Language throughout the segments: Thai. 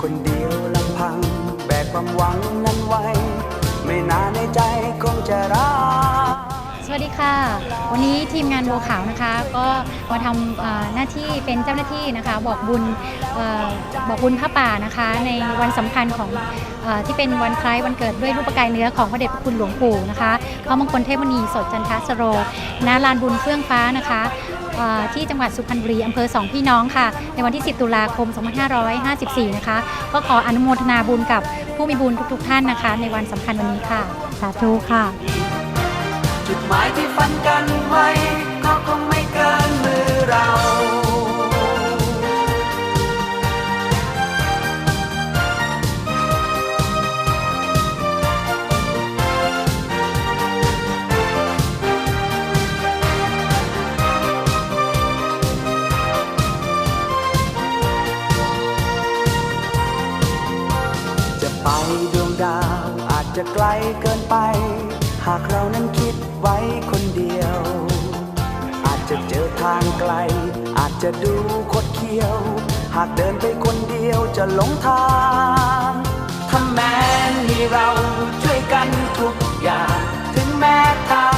ความหวังนั้นไว้ ไม่นานในใจคงจะรัก สวัสดีค่ะ วันนี้ทีมงานบัวขาวนะคะก็มาทำเอ่อหน้าที่เป็นเจ้าหน้าที่นะคะ บอกบุญเอ่อบอกบุญพระป่านะคะ ในวันสำคัญของเออที่เป็นวันคล้ายวันเกิดด้วยรูปกายเนื้อของพระเดชพระคุณหลวงปู่นะคะพระมงคลเทพมณีสดจันทสโรณลานบุญเฟื่องฟ้านะคะ ที่จังหวัดสุพรรณบุรีอำเภอสองพี่น้องค่ะ ในวันที่ 10 ตุลาคม 2554 นะคะ ก็ขออนุโมทนาบุญกับผู้มีบุญทุกๆ ท่านนะคะ ในวันสำคัญวันนี้ค่ะ สาธุค่ะ จุดหมายที่ฝันกันไว้ก็คงไม่เกินมือเรา ไปดวงดาวอาจจะไกลเกินไป หากเรานั้นคิดไว้คนเดียว อาจจะเจอทางไกล อาจจะดูคดเคี้ยว หากเดินไปคนเดียวจะหลงทางถ้าแม้มีเราช่วยกันทุกอย่าง ถึงแม้ทาง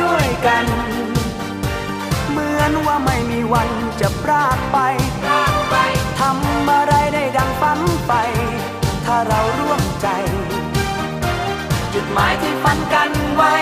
ด้วยกัน เหมือนว่าไม่มีวันจะพรากไปทำอะไรได้ดังฝันไป ถ้าเราร่วมใจ จุดหมายที่ฝันกันไว้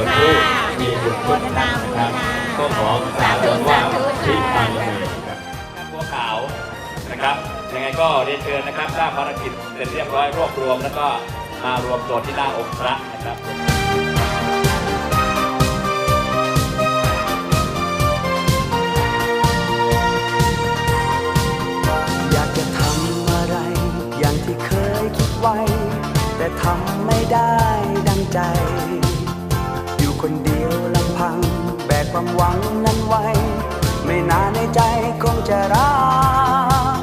ตัวอีกค่มีบุญคุณนะครับก็ขอกราบสาธุว่าที่ค่ะทางเลยครับบัวขาวนะครับยังไงก็เรียนเชิญนะครับทราบภารกิจเสร็จเรียบร้อยรวบรวม แล้วก็มารวมตัวที่หน้าองค์พระนะครับอยากจะทำอะไรอย่างที่เคยคิดไว้แต่ทำไม่ได้ดังใจ ความหวังนั้นไว้ ไม่นานในใจคงจะรัก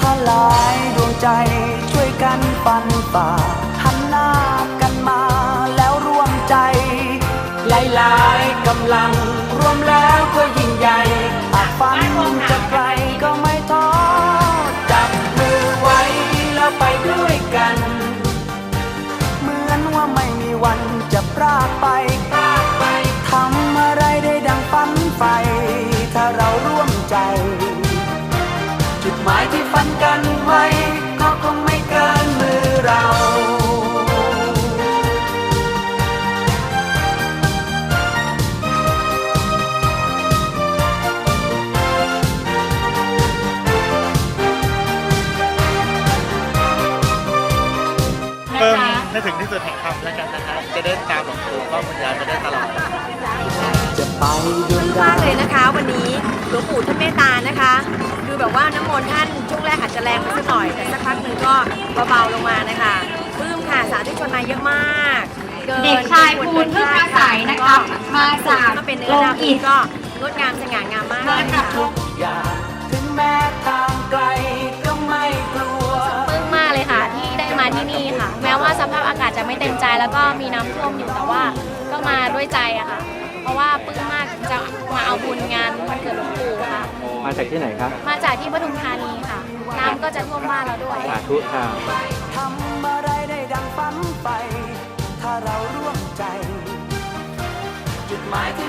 ถ้าหลายดวงใจช่วยกันปันฝ่าหันหน้ากันมาแล้วร่วมใจ หลายๆกำลังรวมแล้วก็ยิ่งใหญ่อาจฝันจะไกล ถ้าเราร่วมใจ จุดหมายที่ฝันกันไว้ ที่สุดแห่งคำแล้วกันนะครับจะได้ตามหลวงปู่ก็บรรยายไปได้ตลอดจะไปดวงมากดาวเลยนะคะ วันนี้หลวงปู่ท่านเมตตานะคะดูแบบว่าน้ำมนต์ท่านช่วงแรกอาจจะแรงไปสักหน่อยแต่สักพักหนึ่งก็เบาๆลงมานะคะปลื้มค่ะสาธุชนมาเยอะมากนเด็กชายภูลพึ่งอาศัยนะคะมาจากมาเป็นเนื้โรองดำอิฐก็งดงามสง่างามมากเลยค่ะ ว่าสภาพอากาศจะไม่เต็มใจแล้วก็มีน้ำท่วมอยู่แต่ว่าก็มาด้วยใจอะค่ะ เพราะว่าปลื้มมากจะมาเอาบุญงานวันเกิดหลวงปู่ค่ะ มาจากที่ไหนครับมาจากที่ปทุมธานีค่ะ น้ำก็จะท่วมบ้านเราด้วย สาธุค่ะ ทำอะไรได้ดังฝันไป ถ้าเราร่วมใจ จุดหมายที่